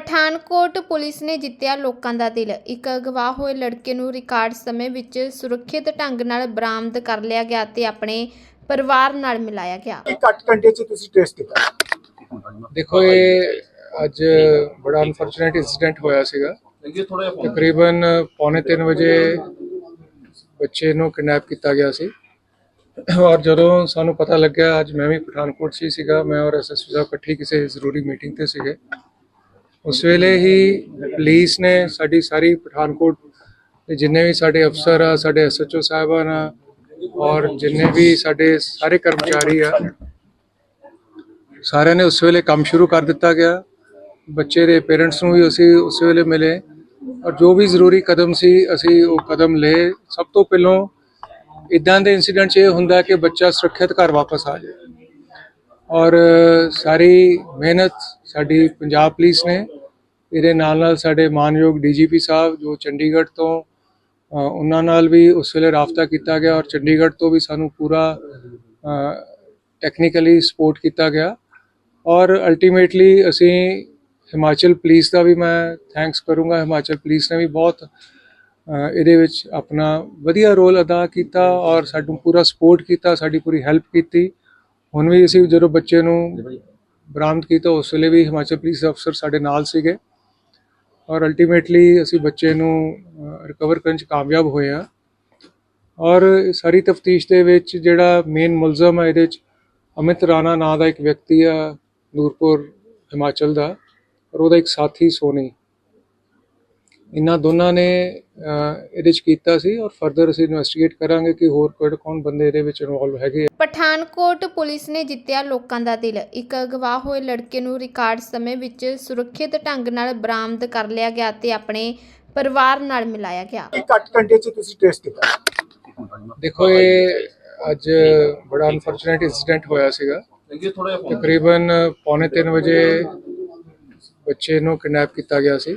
Pathankot police ਨੇ ਜਿੱਤਿਆ ਲੋਕਾਂ ਦਾ ਦਿਲ। ਇੱਕ ਅਗਵਾ ਹੋਏ ਲੜਕੇ ਨੂੰ ਰਿਕਾਰਡ ਸਮੇਂ ਵਿੱਚ ਸੁਰੱਖਿਅਤ ਢੰਗ ਨਾਲ ਬਰਾਮਦ ਕਰ ਲਿਆ ਗਿਆ ਤੇ ਆਪਣੇ ਪਰਿਵਾਰ ਨਾਲ ਮਿਲਾਇਆ ਗਿਆ। ਇਹ ਘੱਟ ਘੰਟੇ 'ਚ ਤੁਸੀਂ ਟੈਸਟ ਕੀਤਾ? ਦੇਖੋ ਇਹ ਅੱਜ ਬੜਾ ਅਨਫੋਰਚੂਨੇਟ ਇਨਸੀਡੈਂਟ ਹੋਇਆ ਸੀਗਾ। ਤਕਰੀਬਨ ਪੌਣੇ 3 ਵਜੇ ਬੱਚੇ ਨੂੰ ਕਿਡਨੈਪ ਕੀਤਾ ਗਿਆ ਸੀ। ਔਰ ਜਦੋਂ ਸਾਨੂੰ ਪਤਾ ਲੱਗਿਆ ਅੱਜ ਮੈਂ ਵੀ ਪਠਾਨਕੋਟ 'ਚ ਹੀ ਸੀਗਾ। ਮੈਂ ਔਰ ਐਸਐਸਪੀ ਸਾਹਿਬ ਇਕੱਠੀ ਕਿਸੇ ਜ਼ਰੂਰੀ ਮੀਟਿੰਗ ਤੇ ਸੀਗੇ। ਉਸ ਵੇਲੇ ਹੀ ਪੁਲਿਸ ਨੇ ਸਾਡੀ ਸਾਰੀ ਪਠਾਨਕੋਟ ਦੇ ਜਿੰਨੇ ਵੀ ਸਾਡੇ ਅਫਸਰ ਆ, ਸਾਡੇ ਐਸਐਚਓ ਸਾਹਿਬਾਨ ਆ, ਔਰ ਜਿੰਨੇ ਵੀ ਸਾਡੇ ਸਾਰੇ ਕਰਮਚਾਰੀ ਆ, ਸਾਰਿਆਂ ਨੇ ਉਸ ਵੇਲੇ ਕੰਮ ਸ਼ੁਰੂ ਕਰ ਦਿੱਤਾ ਗਿਆ। ਬੱਚੇ ਦੇ ਪੇਰੈਂਟਸ ਨੂੰ ਵੀ ਅਸੀਂ ਉਸ ਵੇਲੇ ਮਿਲੇ। ਔਰ ਜੋ ਵੀ ਜ਼ਰੂਰੀ ਕਦਮ ਸੀ, ਅਸੀਂ ਉਹ ਕਦਮ ਲਏ। ਸਭ ਤੋਂ ਪਹਿਲਾਂ ਇਦਾਂ ਦੇ ਇਨਸੀਡੈਂਟ 'ਚ ਇਹ ਹੁੰਦਾ ਕਿ ਬੱਚਾ ਸੁਰੱਖਿਅਤ ਘਰ ਵਾਪਸ ਆ ਜਾਏ। ਔਰ ਸਾਰੀ ਮਿਹਨਤ ਸਾਡੀ ਪੰਜਾਬ ਪੁਲਿਸ ਨੇ। ਇਹਦੇ ਨਾਲ ਨਾਲ ਸਾਡੇ ਮਾਨਯੋਗ ਡੀਜੀਪੀ ਸਾਹਿਬ ਜੋ ਚੰਡੀਗੜ੍ਹ ਤੋਂ ਉਹਨਾਂ ਨਾਲ ਵੀ ਉਸ ਵੇਲੇ ਰਾਬਤਾ ਕੀਤਾ ਗਿਆ ਔਰ ਚੰਡੀਗੜ੍ਹ ਤੋਂ ਵੀ ਸਾਨੂੰ ਪੂਰਾ ਟੈਕਨੀਕਲੀ ਸਪੋਰਟ ਕੀਤਾ ਗਿਆ। ਔਰ ਅਲਟੀਮੇਟਲੀ ਅਸੀਂ ਹਿਮਾਚਲ ਪੁਲਿਸ ਦਾ ਵੀ ਮੈਂ ਥੈਂਕਸ ਕਰੂੰਗਾ। ਹਿਮਾਚਲ ਪੁਲਿਸ ਨੇ ਵੀ ਬਹੁਤ ਇਹਦੇ ਵਿੱਚ ਆਪਣਾ ਵਧੀਆ ਰੋਲ ਅਦਾ ਕੀਤਾ ਔਰ ਸਾਨੂੰ ਪੂਰਾ ਸਪੋਰਟ ਕੀਤਾ, ਸਾਡੀ ਪੂਰੀ ਹੈਲਪ ਕੀਤੀ। ਹੁਣ ਵੀ ਅਸੀਂ ਜਦੋਂ ਬੱਚੇ ਨੂੰ ਬਰਾਮਦ ਕੀਤਾ ਉਸ ਵੇਲੇ ਵੀ ਹਿਮਾਚਲ ਪੁਲਿਸ ਅਫਸਰ ਸਾਡੇ ਨਾਲ ਸੀਗੇ। ਔਰ ਅਲਟੀਮੇਟਲੀ ਅਸੀਂ ਬੱਚੇ ਨੂੰ ਰਿਕਵਰ ਕਰਨ ਚ ਕਾਮਯਾਬ ਹੋਏ ਆ ਔਰ ਸਾਰੀ ਤਫਤੀਸ਼ ਦੇ ਵਿੱਚ ਜਿਹੜਾ ਮੇਨ ਮੁਲਜ਼ਮ ਹੈ ਇਹਦੇ ਚ ਅਮਿਤ ਰਾਣਾ ਨਾਂ ਦਾ ਇੱਕ ਵਿਅਕਤੀ ਆ ਨੂਰਪੁਰ ਹਿਮਾਚਲ ਦਾ। ਔਰ ਉਹਦਾ ਇੱਕ ਸਾਥੀ ਸੋਨੀ। ਇਹਨਾਂ ਦੋਨਾਂ ਨੇ ਇਹਦੇ ਚ ਕੀਤਾ ਸੀ ਔਰ ਫਰਦਰ ਅਸੀਂ ਇਨਵੈਸਟੀਗੇਟ ਕਰਾਂਗੇ ਕਿ ਹੋਰ ਕਿਹੜੇ ਕੌਣ ਬੰਦੇ ਇਹਦੇ ਵਿੱਚ ਇਨਵੋਲਵ ਹੈਗੇ ਆ। ਪਠਾਨਕੋਟ ਪੁਲਿਸ ਨੇ ਜਿੱਤਿਆ ਲੋਕਾਂ ਦਾ ਦਿਲ। ਇੱਕ ਅਗਵਾ ਹੋਏ ਲੜਕੇ ਨੂੰ ਰਿਕਾਰਡ ਸਮੇਂ ਵਿੱਚ ਸੁਰੱਖਿਅਤ ਢੰਗ ਨਾਲ ਬਰਾਮਦ ਕਰ ਲਿਆ ਗਿਆ ਤੇ ਆਪਣੇ ਪਰਿਵਾਰ ਨਾਲ ਮਿਲਾਇਆ ਗਿਆ। ਇਹ ਘੱਟ ਘੰਟੇ 'ਚ ਤੁਸੀਂ ਟੈਸਟ ਕੀਤਾ? ਦੇਖੋ ਇਹ ਅੱਜ ਬੜਾ ਅਨਫੋਰਚੂਨੇਟ ਇਨਸੀਡੈਂਟ ਹੋਇਆ ਸੀਗਾ। ਤਕਰੀਬਨ ਪੌਣੇ 3 ਵਜੇ ਬੱਚੇ ਨੂੰ ਕਿਡਨੈਪ ਕੀਤਾ ਗਿਆ ਸੀ।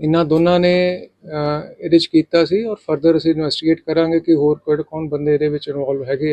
ਇਹਨਾਂ ਦੋਨਾਂ ਨੇ ਇਹਦੇ ਚ ਕੀਤਾ ਸੀ ਔਰ ਫਰਦਰ ਅਸੀਂ ਇਨਵੈਸਟੀਗੇਟ ਕਰਾਂਗੇ ਕਿ ਹੋਰ ਕਿਹੜੇ ਕੌਣ ਬੰਦੇ ਇਹਦੇ ਵਿੱਚ ਇਨਵੋਲਵ ਹੈਗੇ